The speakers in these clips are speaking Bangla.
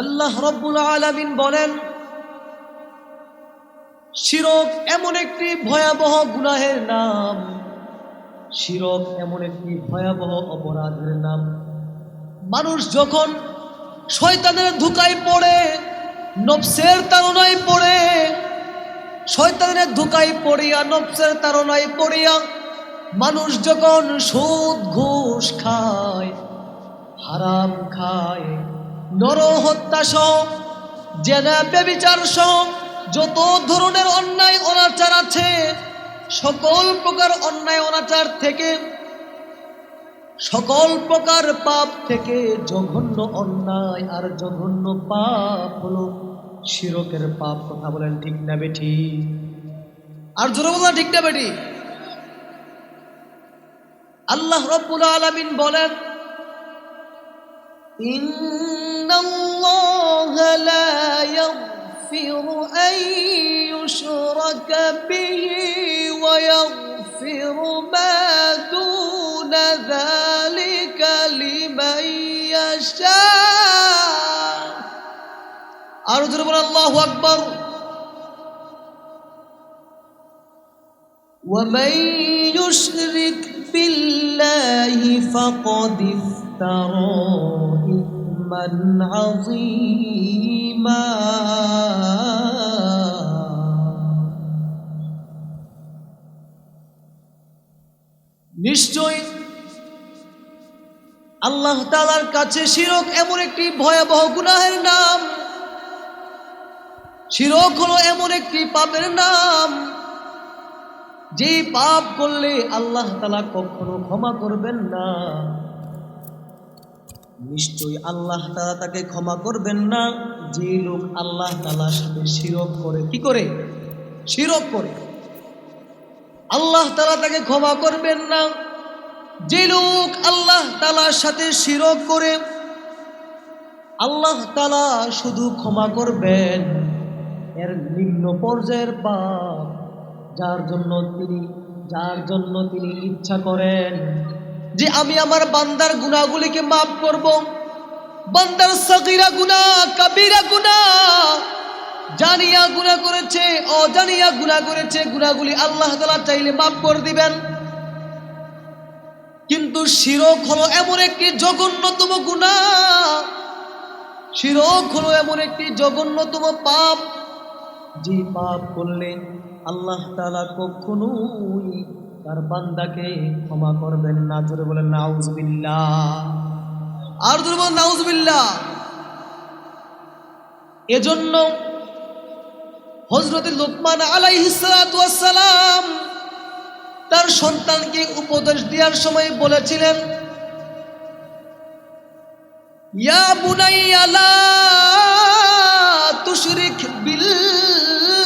আল্লাহ রব্বুল আলামিন বলেন, শিরক এমন একটি ভয়াবহ গুনাহের নাম, শিরক এমন একটি ভয়াবহ অপরাধের নাম। মানুষ যখন শয়তানের ধোকায় পড়ে, নফসের তাড়নায় পড়ে, শয়তানের ধোকায় পড়িয়া নবসের তাড়নায় পড়িয়া, মানুষ যখন সুদ, ঘুষ খায়, হারাম খায় নর হত্যা সহ, জেনা বেবিচার সহ যত ধরনের অন্যায় অনাচার আছে, সকল প্রকার অন্যায় অনাচার থেকে, সকল প্রকার পাপ থেকে জঘন্য অন্যায় আর জঘন্য পাপ হলো শিরকের পাপ। কথা বলেন ঠিক না বেঠি? আর জোরে বলা ঠিক না বেটি আল্লাহ রব্বুল আলামিন বলেন إن الله لا يغفر أن يشرك به ويغفر ما دون ذلك لمن يشاء. أرجو الله أكبر. ومن يشرك بالله فقد افترى. إثما عظيما নিশ্চয় আল্লাহ তালার কাছে শিরক এমন একটি ভয়াবহ গুনাহের নাম শিরক হলো এমন একটি পাপের নাম যে পাপ করলে আল্লাহ তালা কখনো ক্ষমা করবেন না নিশ্চয়ই আল্লাহ তালা তাকে ক্ষমা করবেন না। যে লোক আল্লাহ তালার সাথে শিরক করে, কি করে? শিরক করে। আল্লাহ তালা তাকে ক্ষমা করবেন না। যে লোক আল্লাহ তালার সাথে শিরক করে, আল্লাহ তালা শুধু ক্ষমা করবেন। এর নিম্ন পর্যায়ের পাপ, যার জন্য তিনি যার জন্য তিনি ইচ্ছা করেন। যে আমি আমার বান্দার গুণাগুলিকে মাফ করব। বান্দার সগিরা গুণা কাবিরা গুণা জানিয়া গুণা করেছে, অজানিয়া গুণা করেছে গুণাগুলি আল্লাহ তালা চাইলে মাফ করে দিবেন। কিন্তু শিরক হলো এমন একটি জঘন্যতম গুণা শিরক হলো এমন একটি জঘন্যতম পাপ। যে পাপ করলে আল্লাহ তালা কখনোই তার বান্দাকে ক্ষমা করবেন না। জোরে বলেন নাউজবিল্লা আর জোরে বলেন নাউজবিল্লা এজন্য হজরত লোকমান আলাইহিসালাম তার সন্তানকে উপদেশ দেওয়ার সময় বলেছিলেন, ইয়া বুনাইয়া লা তুশরিক বিল্লাহ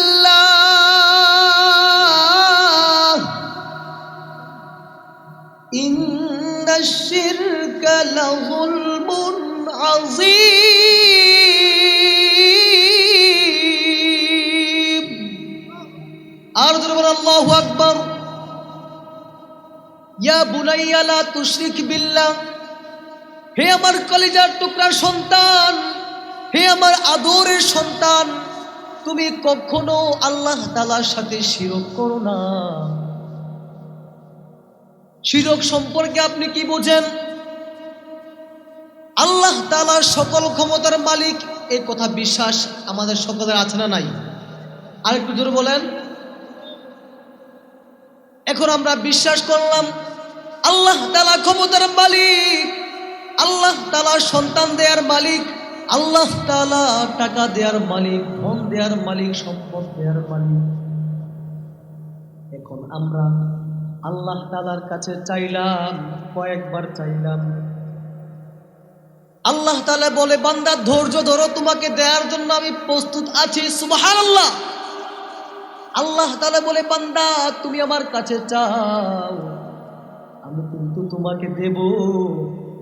লাযুলমুন আযীম আর জোরে বলেন, আল্লাহু আকবার। ইয়া বুনাইয়া, লা তুশরিক বিল্লাহ। হে আমার কলিজার টুকরার সন্তান, হে আমার আদরের সন্তান, তুমি কখনো আল্লাহ তালার সাথে শিরক করো না। শিরক সম্পর্কে আপনি কি বোঝেন? আল্লাহ তালার সকল ক্ষমতার মালিক এই কথা বিশ্বাস আমাদের সকলের আছে না নাই? আরেকটু জোরে বলেন। এখন আমরা বিশ্বাস করলাম, আল্লাহ তালা ক্ষমতার মালিক, আল্লাহ তালা সন্তান দেয়ার মালিক, আল্লাহ তালা টাকা দেয়ার মালিক, ধন দেয়ার মালিক, সম্পদ দেয়ার মালিক। এখন আমরা আল্লাহ তালার কাছে চাইলাম, কয়েকবার চাইলাম। আল্লাহ তালা বলে, বান্দা, ধৈর্য ধরো, তোমাকে দেওয়ার জন্য আমি প্রস্তুত আছি। সুবাহান আল্লাহ আল্লাহ তালা বলে, বান্দা, তুমি আমার কাছে চাও, আমি কিন্তু তোমাকে দেব।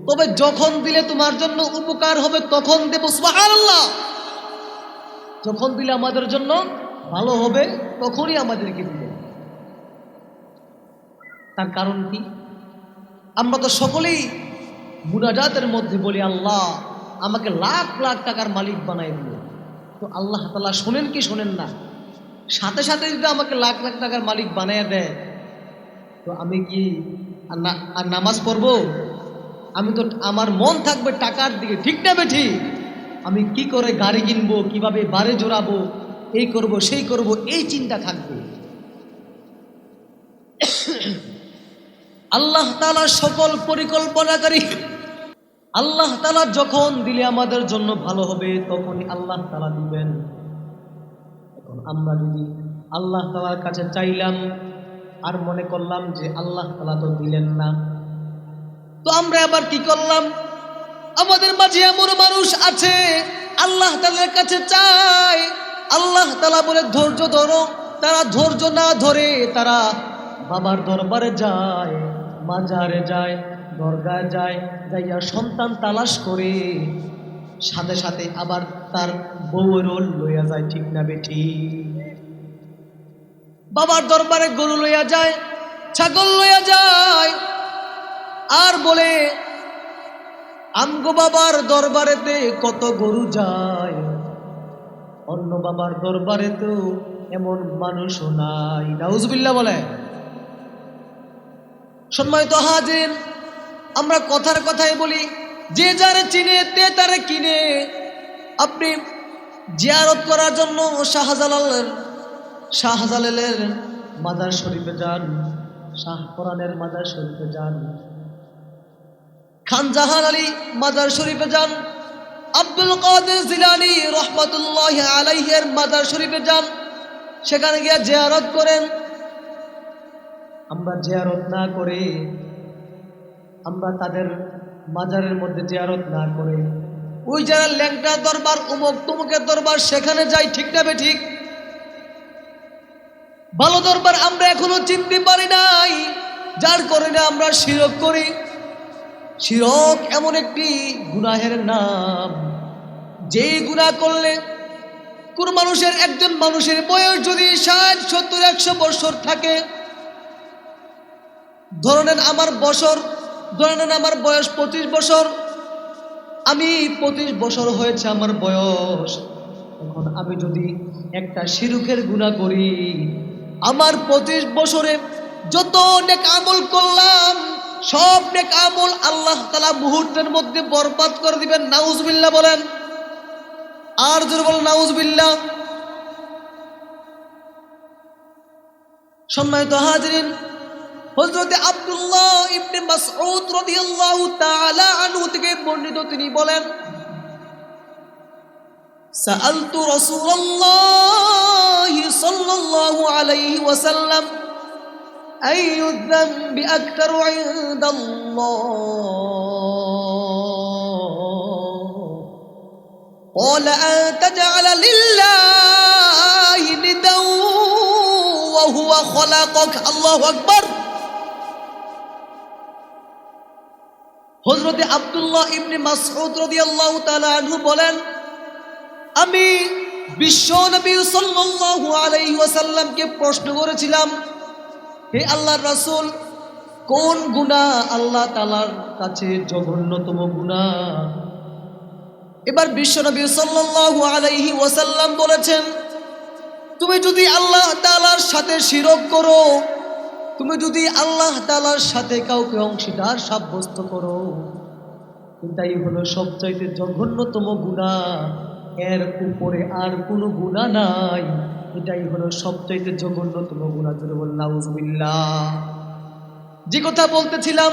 তবে যখন দিলে তোমার জন্য উপকার হবে, তখন দেব। সুবহানাল্লাহ। যখন দিলে আমাদের জন্য ভালো হবে, তখনই আমাদেরকে দিবে। তার কারণ কি? আমরা তো সকলেই মুনাজাতের মধ্যে বলি, আল্লাহ, আমাকে লাখ লাখ টাকার মালিক বানাই দিল। তো আল্লাহ তালা শোনেন কি শোনেন না? সাথে সাথে যদি আমাকে লাখ লাখ টাকার মালিক বানাইয়া দেয়, তো আমি কি আর নামাজ পড়ব? আমি তো, আমার মন থাকবে টাকার দিকে। ঠিক না বেঠি? আমি কি করে গাড়ি কিনবো? কীভাবে বারে জোড়াবো? এই করব, সেই করব, এই চিন্তা থাকবে। আল্লাহ তালা সকল পরিকল্পনাকারী। আল্লাহ তালা যখন দিলে আমাদের জন্য ভালো হবে, তখনই আল্লাহ তালা দিবেন। এখন আমরা যদি আল্লাহ তালার কাছে চাইলাম আর মনে করলাম যে আল্লাহ তালা তো দিলেন না, তো আমরা আবার কি করলাম? আমাদের মাঝে এমন মানুষ আছে, আল্লাহ তালার কাছে চায় আল্লাহ তালা বলে, ধৈর্য ধরো। তারা ধৈর্য না ধরে তারা বাবার দরবারে যায়। মাজারে যায়, দরগায় যায়, যাইয়া সন্তান তালাশ করে। সাথে সাথে আবার তার বউয়েরও লইয়া যায়, ঠিক না বেঠি বাবার দরবারে গরু লইয়া যায়, ছাগল লইয়া যায়, আর বলে, আমগো বাবার দরবারেতে কত গরু যায়, অন্য বাবার দরবারে তো এমন মানুষও নাই। নাউজবিল্লা বলে। সম্মানিত হাজির আমরা কথার কথাই বলি, যে যারে চিনে তে তারে কিনে। আপনি জিয়ারত করার জন্য শাহজালালের শাহজালালের মাজার শরীফে যান, শাহ কোরআনের মাজার শরীফে যান, খান জাহান আলী মাজার শরীফে যান, আব্দুল কাদের জিলানি রহমতুল্লাহ আলাইহের মাজার শরীফে যান, সেখানে গিয়ে জিয়ারত করেন। আমরা জিয়ারত না করে, আমরা তাদের মাজারের মধ্যে জিয়ারত না করে। ওই যারা ল্যাংটা দরবার, উমুক তুমুকের দরবার, সেখানে যাই, ঠিক না বে ঠিক? ভালো দরবার আমরা এখনও চিনতে পারি নাই। যার কারণে আমরা শিরক করি। শিরক এমন একটি গুনাহের নাম। যেই গুনাহ করলে কোন মানুষের, একজন মানুষের বয়স যদি ষাট, সত্তর, একশো বছর থাকে ধরে নেন আমার বছর, ধরে নেন আমার বয়স পঁচিশ বছর, আমি পঁচিশ বছর হয়েছে আমার বয়স। এখন আমি যদি একটা শিরুখের গুণা করি, আমার পঁচিশ বছরে যত নেক আমল করলাম, সব নেক আমল আল্লাহ তালা মুহূর্তের মধ্যে বরবাদ করে দিবেন। নাউজবিল্লা বলেন। আর জোর বলেন নাউজবিল্লা সম্মানিত হাজরিন হযরতে আব্দুল্লাহ ইবনে মাসউদ রাদিয়াল্লাহু তাআলা আনহু থেকে বর্ণিত তিনি বলেন سألت رسول الله صلى الله عليه وسلم أي الذنب أكثر عند الله قال أن تجعل لله ندا وهو خلقك الله أكبر হজরতে আব্দুল্লাহ ইবনে মাসউদ রাদিয়াল্লাহু তাআলা আনহু বলেন, আমি বিশ্ব নবী সাল্লাল্লাহু আলাইহি ওয়াসাল্লামকে প্রশ্ন করেছিলাম, হে আল্লাহর রাসূল, কোন গুনাহ আল্লাহ তাআলার কাছে জঘন্যতম গুনাহ? এবার বিশ্বনবী সাল্লাল্লাহু আলাইহি ওয়াসাল্লাম বলেছেন, তুমি যদি আল্লাহ তাআলার সাথে শিরক করো তুমি যদি আল্লাহ তালার সাথে কাউকে অংশীদার সাব্যস্ত করো এটাই হলো সবচাইতে জঘন্যতম গুণা এর উপরে আর কোনো গুণা নাই। এটাই হলো সবচাইতে জঘন্যতম গুণা জুড়ে বললাম যে কথা বলতেছিলাম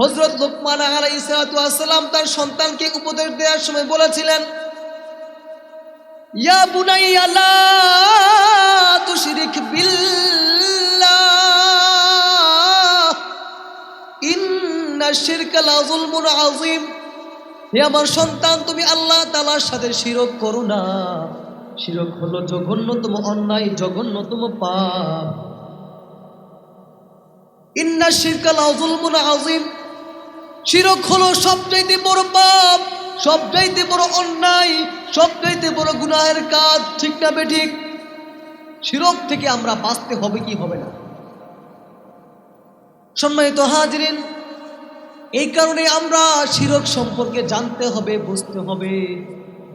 হজরত লোকমান আলাইসালাম তার সন্তানকে উপদেশ দেওয়ার সময় বলেছিলেন, ইয়া বুনাই লা তুশরিক বিল্লাহ। আমার সন্তান, তুমি আল্লাহ তাআলার সাথে শিরক করো না। শিরক হলো জঘন্যতম অন্যায়, জঘন্যতম পাপ। ইন্না শিরকা লাযুলমুন আযীম। শিরক হলো সবচাইতে বড় পাপ, সবচাইতে বড় অন্যায়, সবচাইতে বড় গুনাহের কাজ, ঠিক না বেঠিক? শিরক থেকে আমরা বাঁচতে হবে কি হবে না? সম্মানিত হাজরিন এই কারণে আমরা শিরক সম্পর্কে জানতে হবে, বুঝতে হবে,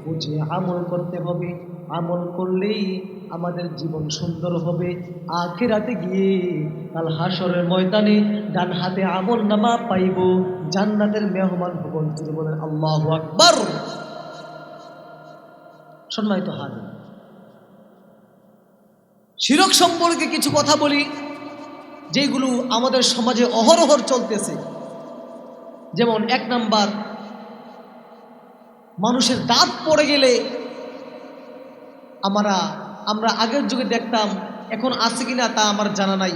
বুঝে আমল করতে হবে। আমল করলেই আমাদের জীবন সুন্দর হবে। আখেরাতে গিয়ে কাল হাসরের ময়দানে ডান হাতে আমল নামা পাইব, জান্নাতের মেহমান ভবন তিনি বলেন আল্লাহ আকবর। সম্মানিত হাত শিরক সম্পর্কে কিছু কথা বলি, যেগুলো আমাদের সমাজে অহরহর চলতেছে। যেমন এক নাম্বার, মানুষের দাঁত পড়ে গেলে আমরা আমরা আগের যুগে দেখতাম, এখন আছে কিনা তা আমার জানা নাই।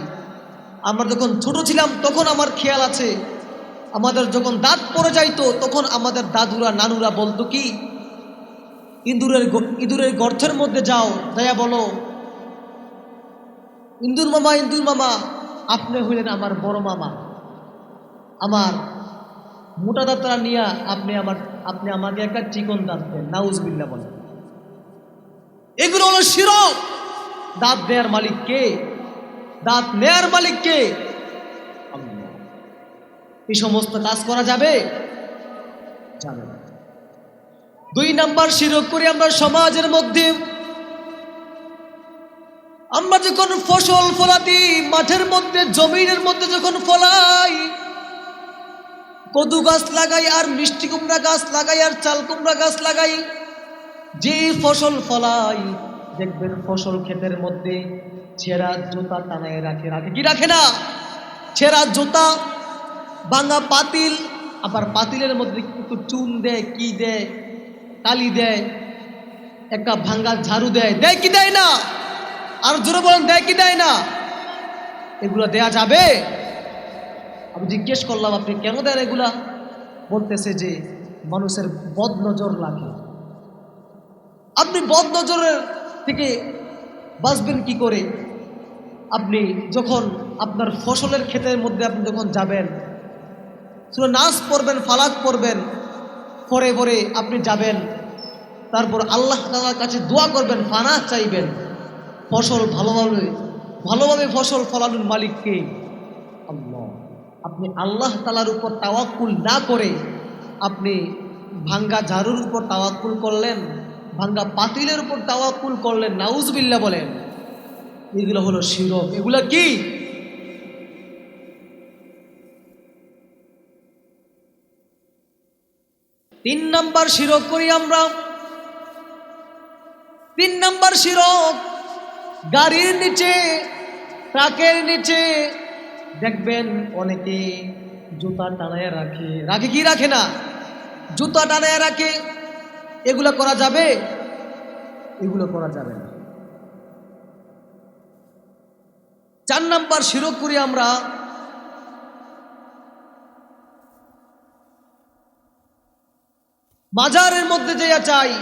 আমরা যখন ছোট ছিলাম তখন আমার খেয়াল আছে, আমাদের যখন দাঁত পড়ে যাইতো তখন আমাদের দাদুরা, নানুরা বলতো কি, ইঁদুরের ইঁদুরের গর্তের মধ্যে যাও, দয়া বলো। ইন্দুর মামা ইন্দুর মামা, আপনি হইলেন আমার বড় মামা। আমার মোটা দাঁতরা নিয়ে আপনি আমার, আপনি আমাকে একটা চিকন দাঁত দেন নাউজবিল্লা বলেন। এগুলো হলো শিরক দাঁত দেয়ার মালিক কে? দাঁত নেয়ার মালিক কে? এই সমস্ত কাজ করা যাবে? যাবে দুই নাম্বার শিরক করি আমরা সমাজের মধ্যে। আমরা যখন ফসল ফলাতি, মাঠের মধ্যে, জমিনের মধ্যে যখন ফলাই কদু গাছ লাগাই আর মিষ্টি কুমড়া গাছ লাগাই আর চাল কুমড়া গাছ লাগাই। যে ফসল ফলাই, দেখবেন ফসল ক্ষেতের মধ্যে ছেঁড়া জুতা টানায় রাখে। রাখে কি রাখে না? ছেঁড়া জুতা, ভাঙা পাতিল, আবার পাতিলের মধ্যে একটু চুন দেয়, কি দেয়? কালি দেয়, একটা ভাঙ্গা ঝাড়ু দেয়। দেয় কি দেয় না? আর জোরে বলেন, দেয় কি দেয় না? এগুলো দেয়া যাবে? আমি জিজ্ঞেস করলাম, আপনি কেন দেন এগুলা? বলতেছে যে, মানুষের বদ নজর লাগে। আপনি বদ নজরের থেকে বাঁচবেন কি করে? আপনি যখন আপনার ফসলের ক্ষেতের মধ্যে আপনি যখন যাবেন, শুধু নাচ পড়বেন, ফালাক পড়বেন, পরে পরে আপনি যাবেন, তারপর আল্লাহ তালার কাছে দোয়া করবেন, ফানা চাইবেন, ফসল ভালোভাবে ভালোভাবে ফসল ফলানোর মালিককে আপনি আল্লাহ তালার উপর তাওয়াক্কুল না করে আপনি ভাঙ্গা ঝাড়ুর উপর তাওয়াক্কুল করলেন, ভাঙ্গা পাতিলের উপর তাওয়াক্কুল করলেন নাউজবিল্লা বলেন। এগুলো হলো শিরক এগুলো কি? তিন নাম্বার শিরক করি আমরা। তিন নাম্বার শিরক গাড়ির নিচে, ট্রাকের নিচে দেখবেন অনেকে জুতা টানায় রাখে। রাখে কি রাখে না? জুতা টানায় রাখে। এগুলো করা যাবে? এগুলো করা যাবে না। চার নাম্বার শিরক করি আমরা। মাজারের মধ্যে যেয়া চাই,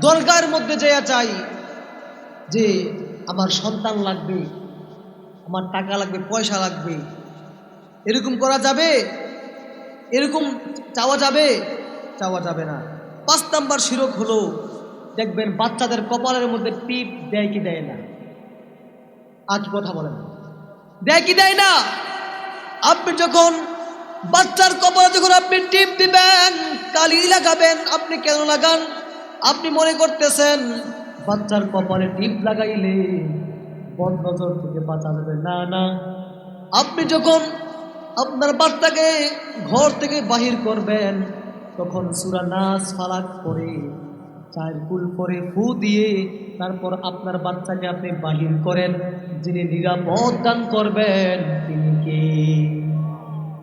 দরগার মধ্যে যেয়া চাই, যে আমার সন্তান লাগবে। আমার টাকা লাগবে, পয়সা লাগবে। এরকম করা যাবে? এরকম চাওয়া যাবে? চাওয়া যাবে না। পাঁচ নাম্বার শিরক হলো, দেখবেন বাচ্চাদের কপালের মধ্যে টিপ দেয় কি দেয় না। আজ কথা বলেন। দেয় কি দেয় না? আপনি যখন বাচ্চার কপালে যখন আপনি টিপ দিবেন, কালি লাগাবেন, আপনি কেন লাগান? আপনি মনে করতেছেন, বাচ্চার কপালে টিপ লাগাইলে বদ নজর থেকে বাঁচা যাবে। না না। আপনি যখন আপনার বাচ্চাকে ঘর থেকে বাহির করবেন, তখন সুরা নাচ ফালাক করে চার কুল করে ফু দিয়ে তারপর আপনার বাচ্চাকে আপনি বাহির করেন, যিনি নিরাপদ দান করবেন, তিনি কে?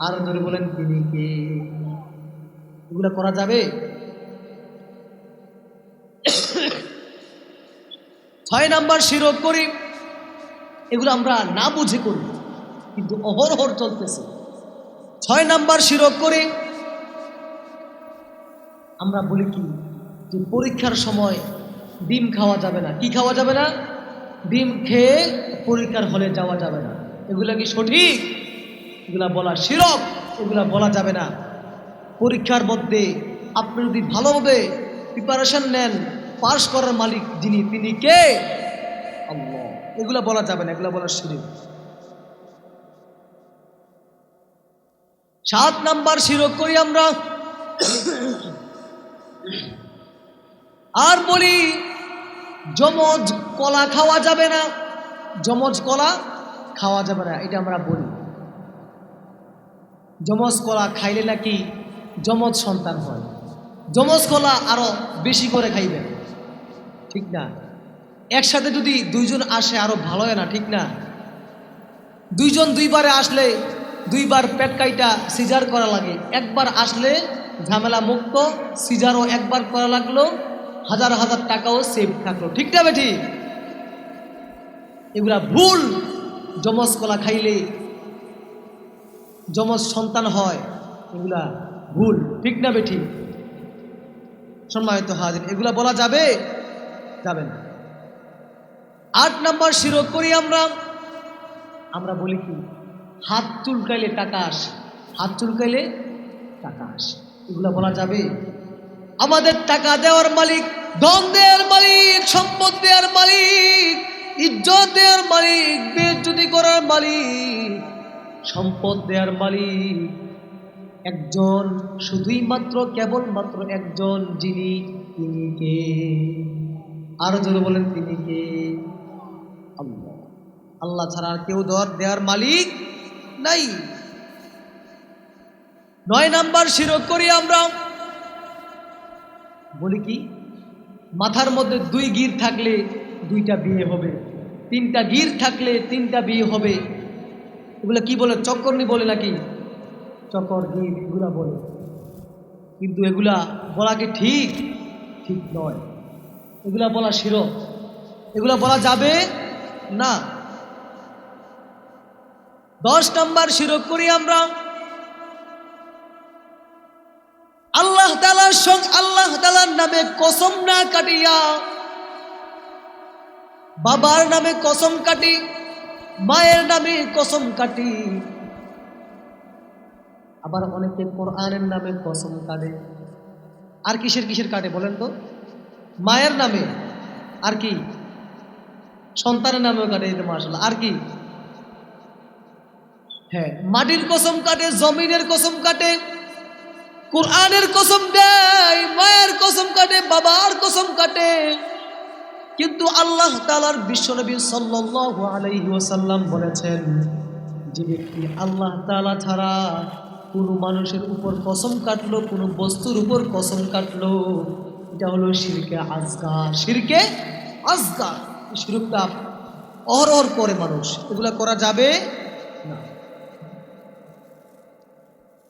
আর ধরে বলেন, তিনি কে? এগুলো করা যাবে? ছয় নাম্বার শিরক করি। এগুলো আমরা না বুঝে করি, কিন্তু অহরহর চলতেছে। ছয় নাম্বার শিরক করে আমরা বলি কি, যে পরীক্ষার সময় ডিম খাওয়া যাবে না। কি খাওয়া যাবে না? ডিম খেয়ে পরীক্ষার হলে যাওয়া যাবে না। এগুলা কি সঠিক? এগুলা বলা শিরক, এগুলা বলা যাবে না। পরীক্ষার মধ্যে আপনি যদি ভালোভাবে প্রিপারেশন নেন পাশ করার মালিক যিনি, তিনি কে? এগুলা বলা যাবে না, এগুলা বলা শিরিক সাত নাম্বার শিরক করি আমরা। আর বলি, যমজ কলা খাওয়া যাবে না। যমজ কলা খাওয়া যাবে না, এটা আমরা বলি। যমজ কলা খাইলে নাকি যমজ সন্তান হয়। যমজ কলা আরও বেশি করে খাইবেন, ঠিক না? একসাথে যদি দুইজন আসে, আরও ভালো হয় না, ঠিক না? দুইজন দুইবারে আসলে দুইবার পেট কাইটা সিজার করা লাগে। একবার আসলে ঝামেলা মুক্ত, সিজারও একবার করা লাগল, হাজার হাজার টাকাও সেভ থাকল। ঠিক না বেঠি এগুলা ভুল। যমজ কলা খাইলে যমজ সন্তান হয়, এগুলা ভুল। ঠিক না বেঠি সম্মানিত হাজির, এগুলা বলা যাবে? যাবে না। আট নাম্বার শিরক করি আমরা। আমরা বলি কি? হাত চুলকাইলে টাকা আসে, হাত চুলকাইলে টাকা আসে। এগুলো বলা যাবে? আমাদের টাকা দেওয়ার মালিক, ধন দেওয়ার মালিক, সম্পদ দেওয়ার মালিক, ইজ্জত দেওয়ার মালিক বেজ্জতি করার মালিক, সম্পদ দেওয়ার মালিক। একজন শুধুই মাত্র, কেবলমাত্র একজন যিনি, তিনি কে? আরও জোরে বলেন, তিনি কে? আল্লাহ ছাড়া আর কেউ দেওয়ার দেওয়ার মালিক নাই। নয় নাম্বার শিরক করি আমরা। বলি কি, মাথার মধ্যে দুই গির থাকলে দুইটা বিয়ে হবে, তিনটা গির থাকলে তিনটা বিয়ে হবে। এগুলো কি বলে চক্করনি বলে নাকি? চক্কর, গির, এগুলা বলে। কিন্তু এগুলা বলা কি ঠিক? ঠিক নয়। এগুলা বলা শিরক। এগুলা বলা যাবে না। দশ নম্বর শিরক করি আমরা। আল্লাহ তালার সঙ্গ, আল্লাহ তালার নামে কসম না কাটিয়া, বাবার নামে কসম কাটি, মায়ের নামে কসম কাটি। আবার অনেকে কোরআনের নামে কসম কাটে। আর কিসের কিসের কাটে বলেন তো? মায়ের নামে। আর কি? সন্তানের নামেও কাটে মার্শাল আর কি? হ্যাঁ মাটির কসম কাটে, জমিনের কসম কাটে, কোরআনের কসম দেয়, মায়ের কসম কাটে, বাবার কসম কাটে। কিন্তু আল্লাহ তালার বিশ্বনবী সাল্লাল্লাহু আলাইহি ওয়াসাল্লাম বলেছেন যে ব্যক্তি আল্লাহ তালা ছাড়া কোনো মানুষের উপর কসম কাটলো, কোনো বস্তুর উপর কসম কাটলো, এটা হলো শিরকে আজগার। শিরকে আজগার। এই শিরকটা অহরহর করে মানুষ। এগুলা করা যাবে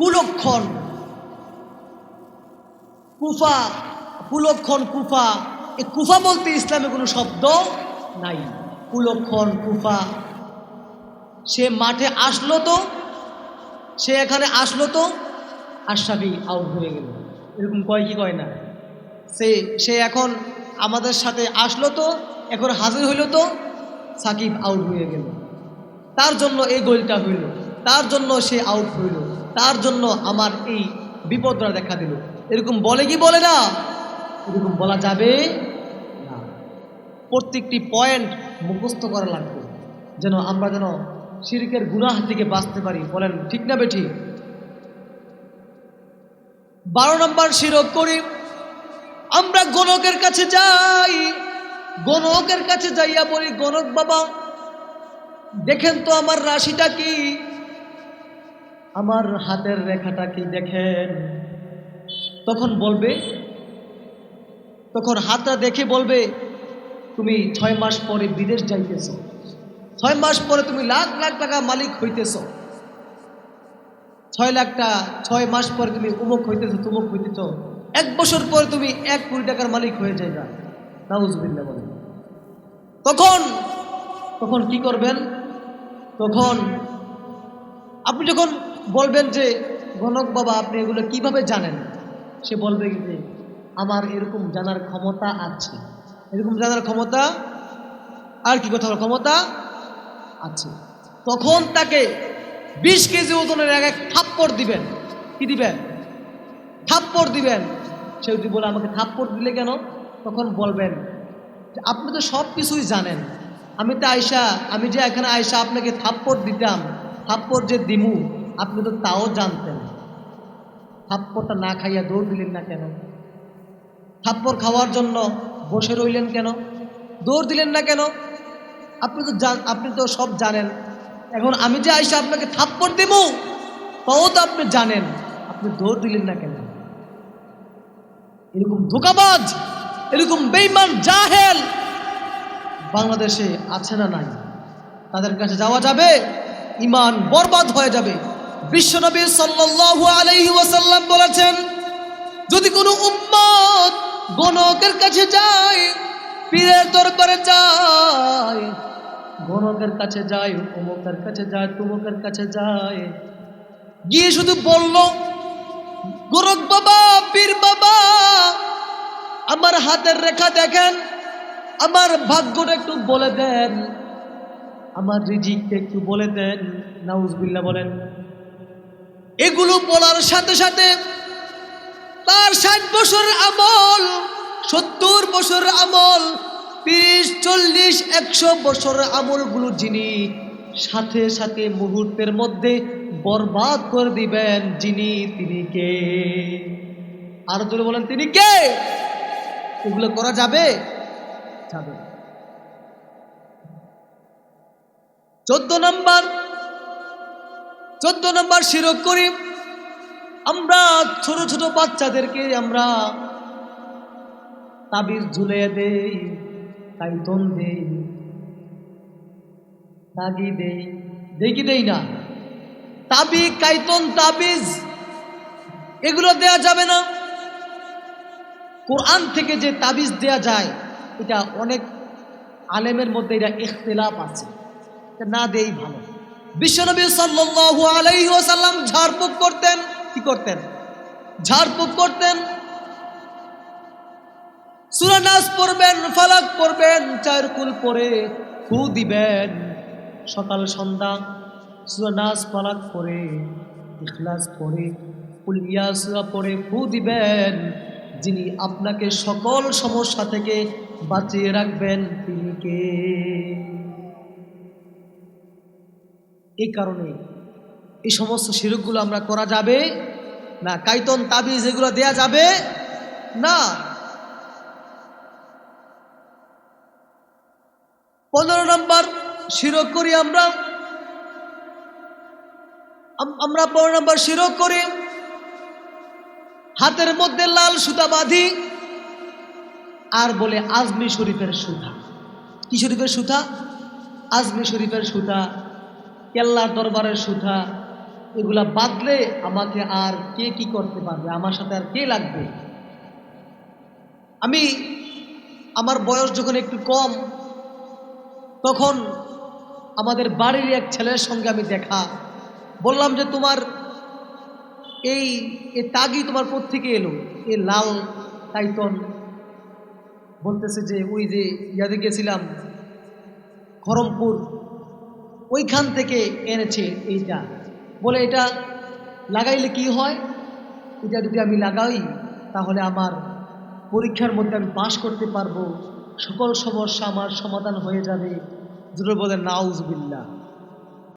কুলক্ষণ কুফা কুলক্ষণ কুফা। এই কুফা বলতে ইসলামে কোনো শব্দ নাই। কুলক্ষণ কুফা। সে মাঠে আসলো তো, সে এখানে আসলো তো আশাবি আউট হয়ে গেল। এরকম কয় কি কয় না? সে সে এখন আমাদের সাথে আসলো তো, এখন হাজির হইল তো, সাকিব আউট হয়ে গেল। তার জন্য এই গোলটা হইল। তার জন্য সে আউট হইল। তার জন্য আমার এই বিপদটা দেখা দিল। এরকম বলে কি বলে না? এরকম বলা যাবে না। প্রত্যেকটি পয়েন্ট মুখস্থ করা লাগবে, যেন আমরা যেন শিরকের গুনাহ থেকে বাঁচতে পারি। বলেন, ঠিক না বেঠি? বারো নম্বর শিরক করি, আমরা গণকের কাছে যাই। গণকের কাছে যাইয়া বলি গণক বাবা, দেখেন তো আমার রাশিটা কি? আমার হাতের রেখাটা কি দেখেন? তখন বলবে, তখন হাতটা দেখে বলবে, তুমি ছয় মাস পরে বিদেশ যাইতেছ। ছয় মাস পরে তুমি লাখ লাখ টাকা মালিক হইতেছ। ছয় লাখটা ছয় মাস পরে তুমি উমুক হইতেছ, তুমুক হইতেছ। এক বছর পরে তুমি এক কোটি টাকার মালিক হয়ে যাইবা। নাউজুবিল্লাহ বলে তখন তখন কি করবেন? তখন আপনি যখন বলবেন যে গণক বাবা, আপনি এগুলো কীভাবে জানেন? সে বলবে যে, আমার এরকম জানার ক্ষমতা আছে। এরকম জানার ক্ষমতা? আর কি কথা ক্ষমতা আছে। তখন তাকে বিশ কেজি ওজনের এক এক থাপ্পড় দিবেন। কি দিবেন? থাপ্পড় দিবেন। সে যদি বলে, আমাকে থাপ্পড় দিলে কেন? তখন বলবেন যে আপনি তো সব কিছুই জানেন। আমি তো আয়সা আমি যে এখানে আয়সা আপনাকে থাপ্পড় দিতাম, থাপ্পড় যে দিমু আপনি তো তাও জানতেন। থাপ্পড়টা না খাইয়া দৌড় দিলেন না কেন? থাপ্পড় খাওয়ার জন্য বসে রইলেন কেন? দৌড় দিলেন না কেন? আপনি তো জান আপনি তো সব জানেন। এখন আমি যে আইসা আপনাকে থাপ্পড় দেব, তাও তো আপনি জানেন। আপনি দৌড় দিলেন না কেন? এরকম ধোকাবাজ, এরকম বেইমান জাহেল বাংলাদেশে আছে না নাই? তাদের কাছে যাওয়া যাবে ইমান বরবাদ হয়ে যাবে। বিশ্বনবী সাল্লাল্লাহু আলাইহি ওয়াসাল্লাম বলেছেন, যদি কোনো উম্মত গণকের কাছে যায়, পীরের দরবারে যায়, গণকের কাছে যায় অমুকের কাছে যায়, তুমুকের কাছে যায়, গিয়ে শুধু বলল গোরখ বাবা, পীর বাবা, আমার হাতের রেখা দেখেন, আমার ভাগ্যটা একটু বলে দেন, আমার রিজিককে একটু বলে দেন। নাউজবিল্লা বলেন এগুলো বলার সাথে সাথে তার ষাট বছর আমল, সত্তর বছর আমল, তিরিশ, চল্লিশ, একশো বছর আমলগুলো যিনি সাথে সাথে মুহূর্তের মধ্যে বরবাদ করে দিবেন, যিনি, তিনি কে? আর তুলে বলেন, তিনি কে? এগুলো করা যাবে? যাবে চোদ্দ নম্বর চোদ্দ নম্বর শিরক করি। আমরা ছোট ছোট বাচ্চাদেরকে আমরা তাবিজ ঝুলিয়ে দেই, কাইতন দেই, দাগি দেই দেখি দেই না। তাবি, কাইতন, তাবিজ, এগুলো দেয়া যাবে না। কোরআন থেকে যে তাবিজ দেয়া যায়, এটা অনেক আলেমের মধ্যে এটা ইখতিলাফ আছে। না দেই ভালো। বিশ্বনবী সাল্লাল্লাহু আলাইহি ওয়াসাল্লাম ঝাড়ফুঁক করতেন। কি করতেন? ঝাড়ফুঁক করতেন। সূরা নাস পড়বেন, ফালাক পড়বেন চার কুল পরে ফু দিবেন। সকাল, সন্ধ্যা, সূরা নাস, ফালাক পরে, ইখলাস পড়ে কুলিয়া সূরা পড়ে ফু দিবেন। যিনি আপনাকে সকল সমস্যা থেকে বাঁচিয়ে রাখবেন, তিনি কে? এই কারণে এই সমস্ত শিরকগুলো আমরা করা যাবে না। কাইতন, তাবিজ এগুলো দেয়া যাবে না। পনেরো নম্বর শিরক করি আমরা। আমরা পনেরো নম্বর শিরক করি। হাতের মধ্যে লাল সুতা বাঁধি আর বলে আজমি শরীফের সুতা। কি শরীফের সুতা? আজমি শরীফের সুতা। কেল্লার দরবারের সুতা, এগুলা বাদলে আমাকে আর কে কি করতে পারবে? আমার সাথে আর কে লাগবে? আমি আমার বয়স যখন একটু কম, তখন আমাদের বাড়ির এক ছেলের সঙ্গে আমি দেখা। বললাম যে, তোমার এই, এ তাগি তোমার থেকে এলো? এ লাল টাইটন বলতেছে যে, ওই যে ইয়াদে গেছিলাম খরমপুর ওইখান থেকে এনেছে এইটা বলে, এটা লাগাইলে কি হয়? এটা যদি আমি লাগাই, তাহলে আমার পরীক্ষার মধ্যে আমি পাশ করতে পারব। সকল সমস্যা আমার সমাধান হয়ে যাবে। দুটো বলে নাউজবিল্লা